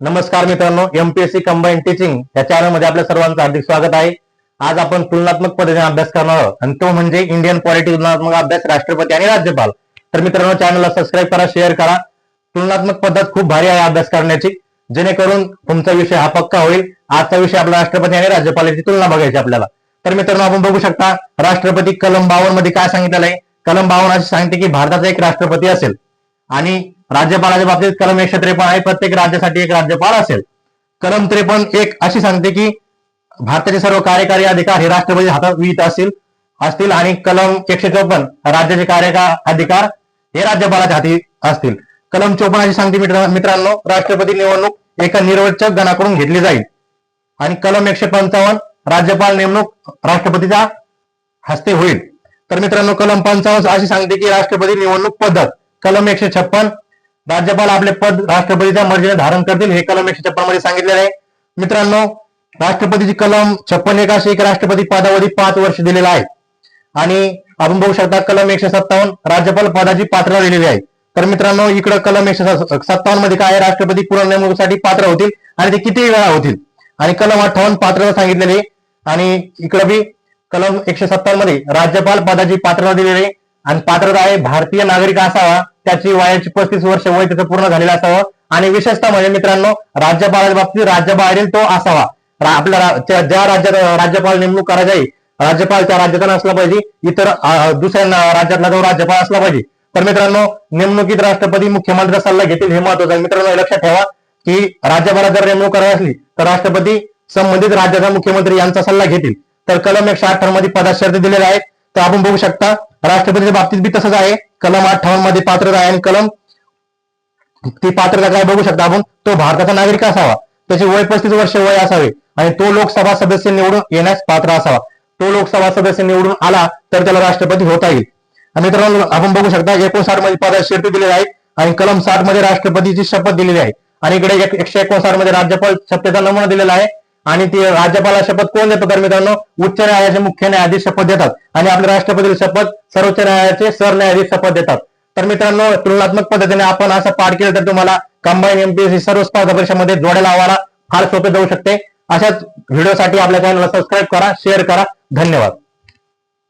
नमस्कार मित्रांनो MPSC combine teaching या चॅनलमध्ये आपल्या सर्वांचं हार्दिक स्वागत आहे. आज आपण तुलनात्मक पद्धतीने अभ्यास करणार आहोत. आणि तो म्हणजे इंडियन पॉलिटी तुलनात्मक अभ्यास राष्ट्रपती आणि राज्यपाल. तर मित्रांनो चॅनलला सबस्क्राईब करा शेअर करा. तुलनात्मक पद्धत खूप भारी आहे अभ्यास करण्याची. जेणेकरून तुमचा विषय हा पक्का होईल. आजचा विषय आपला राष्ट्रपती आणि राज्यपालाची तुलना बघायची आपल्याला. तर मित्रांनो आपण बघू शकता राष्ट्रपती कलम बावनमध्ये काय सांगितलेलं आहे? कलम बावन असे सांगते की भारताचा एक राष्ट्रपती असेल. आणि राज्यपालाच्या बाबतीत कलम एकशे त्रेपन्न आहे. प्रत्येक राज्यासाठी एक राज्यपाल असेल. कलम त्रेपन्न एक अशी सांगते की भारताचे सर्व कार्यकारी अधिकार हे राष्ट्रपती हातात विहित असतील असतील आणि कलम एकशे चौपन्न राज्याचे कार्यकार अधिकार हे राज्यपालाच्या हाती असतील. कलम चौपन्न अशी सांगते मित्रांनो राष्ट्रपती निवडणूक एका निरवचक गणाकडून घेतली जाईल. आणि कलम एकशे पंचावन्न राज्यपाल नेमणूक राष्ट्रपतीच्या हस्ते होईल. तर मित्रांनो कलम पंचावन्न अशी सांगते की राष्ट्रपती निवडणूक पद्धत. कलम एकशे छप्पन राज्यपाल आपले पद राष्ट्रपतीच्या मर्जीने धारण करतील हे कलम एकशे छप्पनमध्ये सांगितलेले आहे. मित्रांनो राष्ट्रपतीची कलम छप्पन एकाशे एक राष्ट्रपती पदावधी पाच वर्ष दिलेला आहे. आणि आपण बघू शकता कलम एकशे सत्तावन्न राज्यपाल पदाची पात्रता दिलेली आहे. तर मित्रांनो इकडं कलम एकशे सत्तावन्नमध्ये काय राष्ट्रपती पुनर्नेमणुकीसाठी पात्र होतील आणि ते किती वेळा होतील? आणि कलम अठ्ठावन्न पात्रता सांगितलेली आहे. आणि इकडं बी कलम एकशे सत्तावन्नमध्ये राज्यपाल पदाची पात्रता दिलेली आहे. आणि पात्रता आहे भारतीय नागरिक असावा. त्याची वयाची पस्तीस वर्ष वय त्याचं पूर्ण झालेलं असावं. आणि विशेषतः म्हणजे मित्रांनो राज्यपालाच्या बाबतीत राज्यबाहेरील तो असावा. आपल्या रा- ज्या राज्यात राज्यपाल नेमणूक करायची आहे राज्यपाल त्या राज्याचा असला पाहिजे. इतर दुसऱ्या राज्यातला जो राज्यपाल असला पाहिजे. तर मित्रांनो नेमणुकीत राष्ट्रपती मुख्यमंत्र्याचा सल्ला घेतील हे महत्वाचं आहे. मित्रांनो लक्षात ठेवा की राज्यपालात जर नेमणूक करायची असली तर राष्ट्रपती संबंधित राज्याचा मुख्यमंत्री यांचा सल्ला घेतील. तर कलम एकशे अठरा मध्ये पदात शर्ती दिलेल्या आहेत. तर आपण बघू शकता राष्ट्रपतीच्या बाबतीत बी तसंच आहे. कलम अठ्ठावन्नमध्ये पात्रता आहे आणि कलम ती पात्रता काय बघू शकता आपण. तो भारताचा नागरिक असावा. त्याचे वय पस्तीस वर्ष वय असावे. आणि तो लोकसभा सदस्य निवडून येण्यास पात्र असावा. तो लोकसभा सदस्य निवडून आला तर त्याला राष्ट्रपती होता येईल. आणि मित्रांनो आपण बघू शकता एकोणसाठमध्ये पदात शर्ती दिलेली आहे आणि कलम साठमध्ये राष्ट्रपतीची शपथ दिलेली आहे. आणि इकडे एक- एकशे एकोणसाठमध्ये राज्यपाल सत्तेचा नमुना दिलेला आहे. आणि ती राज्यपाला शपथ कोण देतात तर मित्रांनो उच्च न्यायालयाचे मुख्य न्यायाधीश शपथ देतात. आणि आपल्या राष्ट्रपती शपथ सर्वोच्च न्यायालयाचे सरन्यायाधीश शपथ देतात. तर मित्रांनो तुलनात्मक पद्धतीने आपण असं पाठ केलं तर तुम्हाला कंबाईन एमपीएससी सर्व स्पर्धा परीक्षामध्ये जोड्या लावायला फार सोपे जाऊ शकते. अशाच व्हिडिओसाठी आपल्या चॅनलला सबस्क्राईब करा शेअर करा. धन्यवाद.